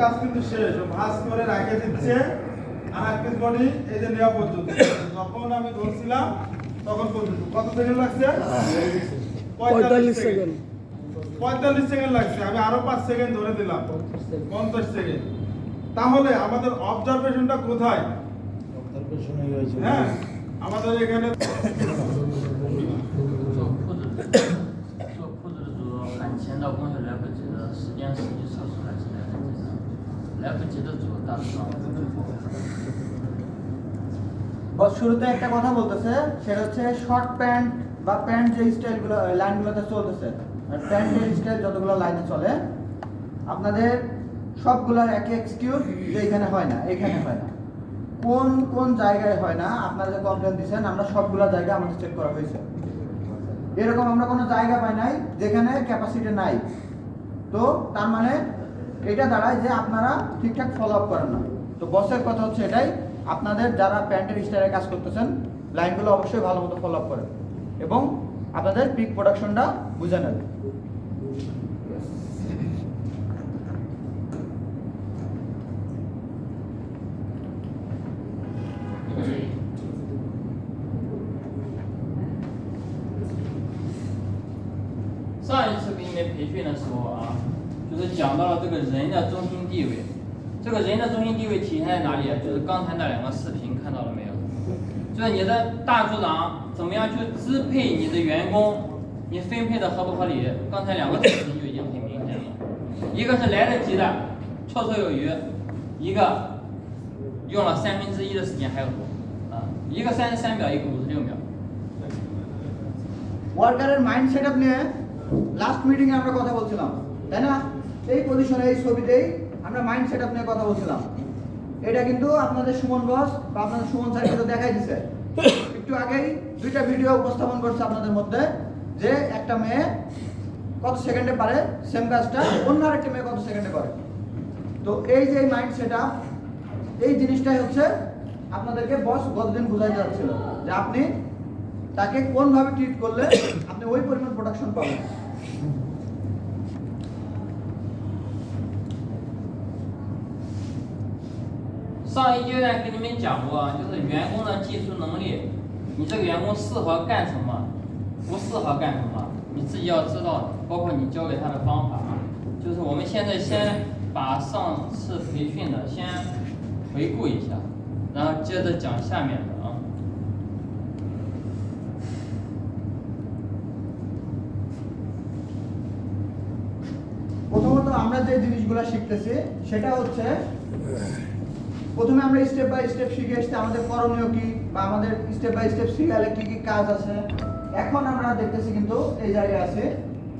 কাজ কিন্তু শেষ। ভাঁজ করে রেখে দিচ্ছে। আর এক পিস বডি এই যে নেওয়া পর্যন্ত যখন আমি ধরছিলাম তখন পর্যন্ত কত সেকেন্ড লাগছে? পঁয়তাল্লিশ সেকেন্ড পঁয়তাল্লিশ সেকেন্ড লাগছে। আমি আরও পাঁচ সেকেন্ড ধরে দিলাম। পঞ্চাশ সেকেন্ড তাহলে আমাদের অবজারভেশনটা কোথায়? হ্যাঁ। আমাদের এখানে শুরুতে একটা কথা বলতেছে, সেটা হচ্ছে শর্ট প্যান্ট বা প্যান্ট যে স্টাইলগুলো লাইনগুলোতে চলতেছে প্যান্টের স্টাইল যতগুলো লাইনে চলে, আপনাদের সবগুলোর একই এক্সকিউজ যে এখানে হয় না, এখানে হয় না। কোন কোন জায়গায় হয় না, আপনারা যে কমপ্লেন দিচ্ছেন আমরা সবগুলো জায়গা আমাদের চেক করা হয়েছে। এরকম আমরা কোনো জায়গা পাই নাই, যেখানে ক্যাপাসিটি নাই। তো তার মানে এটা দাঁড়ায় যে আপনারা ঠিকঠাক ফলো আপ করেন না তো বসের কথা হচ্ছে এটাই আপনাদের যারা প্যান্টের স্টাইলে কাজ করতেছেন লাইনগুলো অবশ্যই ভালো মতো ফলো আপ করেন এবং আপনাদের পিক প্রোডাকশনটা বুঝে নেন 上一次给你们培训的时候啊， 就是讲到了这个人的中心地位。这个人的中心地位体现在哪里？就是刚才那两个视频看到了没有？就是你的大组长怎么样去支配你的员工，你分配的合不合理？刚才两个视频就已经很明显了，一个是来得及的，绰绰有余；一个用了三分之一的时间还有多啊，一个三十三秒，一个五十六秒。 ওয়ার্কারের মাইন্ড সেট আপ নিয়ে লাস্ট মিটিংয়ে আমরা কথা বলছিলাম তাই না এই পজিশনে এই ছবিতেই আমরা মাইন্ড সেট আপ নিয়ে কথা বলছিলাম। এটা কিন্তু আপনাদের সুমন বস বা আপনাদের সুমন স্যার কিন্তু দেখাই দিছে। একটু আগেই দুইটা ভিডিও উপস্থাপন করছে আপনাদের মধ্যে যে একটা মেয়ে কত সেকেন্ডে পারে সেম কাজটা অন্য আরেকটা মেয়ে কত সেকেন্ডে করে। তো এই যে মাইন্ড সেট আপ এই জিনিসটাই হচ্ছে আপনাদেরকে বস গতদিন বুঝাইতে যাচ্ছিল যে আপনি তাকে কোনভাবে ট্রিট করলে আপনি ওই পরিমাণ প্রোডাকশন পাবেন। 上一阶段跟你们讲过，就是员工的技术能力，你这个员工适合干什么，不适合干什么，你自己要知道的，包括你教给他的方法。就是我们现在先把上次培训的先回顾一下，然后接着讲下面的啊。 প্রথমত আমরা যে জিনিসগুলো শিখতেছি সেটা হচ্ছে প্রথমে আমরা স্টেপ বাই স্টেপ শিখে এসছি আমাদের করণীয় কি বা আমাদের স্টেপ বাই স্টেপ শিখালে কি কি কাজ আছে। এখন আমরা দেখতেছি কিন্তু এই জায়গায় আছে,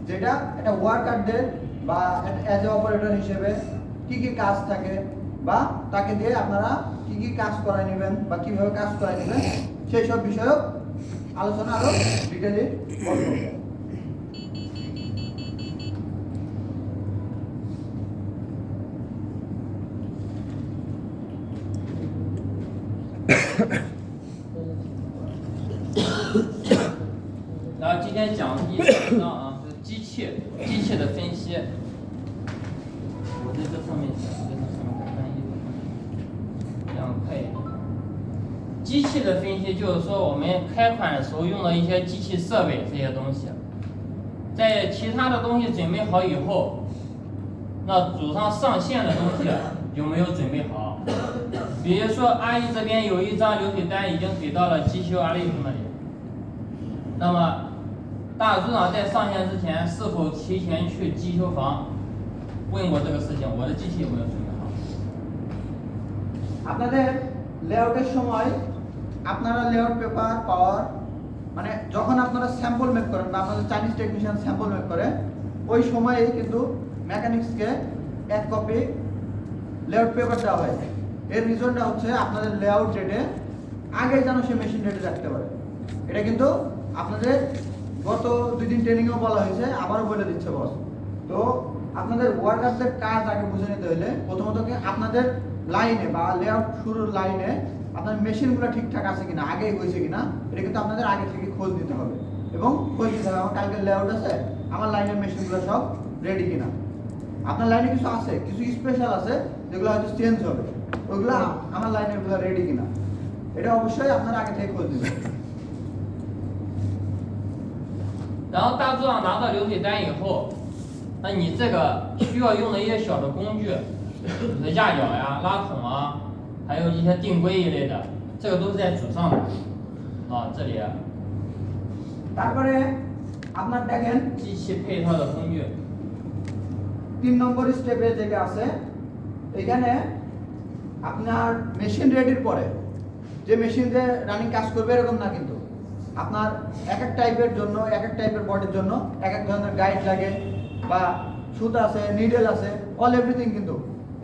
যেটা একটা ওয়ার্কারদের বা অ্যাজ এ অপারেটর হিসেবে কি কি কাজ থাকে বা তাকে দিয়ে আপনারা কি কি কাজ করায় নেবেন বা কীভাবে কাজ করায় নেবেন, সেই সব বিষয়ক আলোচনা আরও ডিটেলে করব 然后今天讲第一章啊，就是机器机器的分析。我在这上面讲，在这上面再翻译，这样快一点。机器的分析就是说我们开款的时候用的一些机器设备这些东西，在其他的东西准备好以后，那组上上线的东西有没有准备好？比如说阿姨这边有一张流水单已经给到了机修阿丽那里。那么，大组长在上线之前是否提前去机修房问过这个事情？我的机器有没有准备好？ আপনাদের লেআউটের সময় আপনারা লেআউট পেপার পাওয়ার মানে যখন আপনারা স্যাম্পল মেক করেন বা আপনাদের চাইনিজ টেকনিশিয়ান স্যাম্পল মেক করে ওই সময়েই কিন্তু মেকানিক্সকে এক কপি লেআউট পেপার দেওয়া হয় এর রিজনটা হচ্ছে আপনাদের লেআউট ডেটে আগে যেন সে মেশিন ডেটে রাখতে পারে। এটা কিন্তু আপনাদের গত দুই দিন ট্রেনিংয়েও বলা হয়েছে, আবারও বলে দিচ্ছে বস তো আপনাদের ওয়ার্কারদের কাজ আগে বুঝে নিতে হলে প্রথমত কি আপনাদের লাইনে বা লেআউট শুরুর লাইনে আপনার মেশিনগুলো ঠিকঠাক আছে কিনা আগেই হয়েছে কিনা, এটা কিন্তু আপনাদের আগে থেকে খোঁজ নিতে হবে। এবং খোঁজ নিতে হবে, আমার কালকে লেআউট আছে, আমার লাইনের মেশিনগুলো সব রেডি কিনা। আপনার লাইনে কিছু আছে, কিছু স্পেশাল আছে, যেগুলো হয়তো চেঞ্জ হবে। ওইগুলো আমার লাইনের গুলো রেডি কিনা এটা অবশ্যই আপনারা আগে থেকে খোঁজ দিবেন 然后大致上拿到流水单以后，那你这个需要用的一些小的工具，你的压脚呀、拉筒啊，还有一些定规一类的，这个都是在组上的。啊，这里 তারপরে আপনার দেখেন 机器配套的工具， তিন নম্বর স্টেপে যেটা আছে এখানে আপনার মেশিন রেডির পরে যে মেশিন দিয়ে রানিং কাজ করবে এরকম না কিন্তু। আপনার এক এক টাইপের জন্য এক এক টাইপের বডির জন্য এক এক ধরনের গাইড লাগে বা সুতা আছে নিডেল আছে অল এভরিথিং কিন্তু।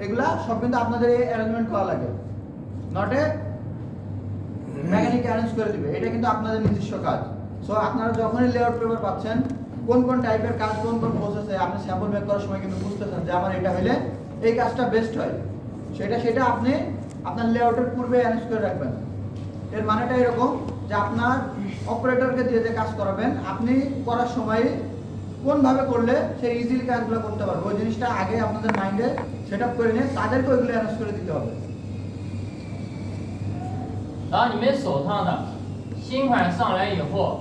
এগুলা সব কিন্তু আপনাদের এই অ্যারেঞ্জমেন্ট করা লাগে। নট এ মেকানিক অ্যারেঞ্জ করে দিবে। এটা কিন্তু আপনাদের নিজস্ব কাজ। সো আপনারা যখনই লেআউট পেপার পাচ্ছেন, কোন কোন টাইপের কাজ, কোন কোন প্রসেসে আপনি স্যাম্পল মেক করার সময় কিন্তু বুঝতেছেন যে আমার এটা হলে এই কাজটা বেস্ট হয়। সেটা সেটা আপনি আপনার লেআউটের পূর্বে অ্যারেঞ্জ করে রাখবেন এর মানেটা এরকম যে আপনার অপারেটরকে দিয়ে যে কাজ করাবেন আপনি করার সময় কোনভাবে করলে সে ইজিলি কাজগুলো করতে পারবে ওই জিনিসটা আগে আপনাদের মাইন্ডে সেট আপ করে নিয়ে তাদেরকে ওইগুলো অ্যারেঞ্জ করে দিতে হবে 然后你们手上的新款上来以后，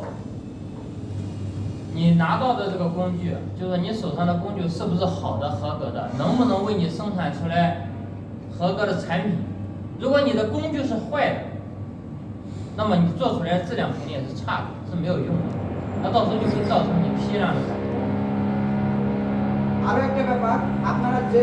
你拿到的这个工具，就是你手上的工具是不是好的、合格的，能不能为你生产出来 合格的产品？如果你的工具是坏的，那么你做出来的质量肯定也是差的，是没有用的，那到时候就会造成你批量的改。 আরো একটা ব্যাপার আপনারা যে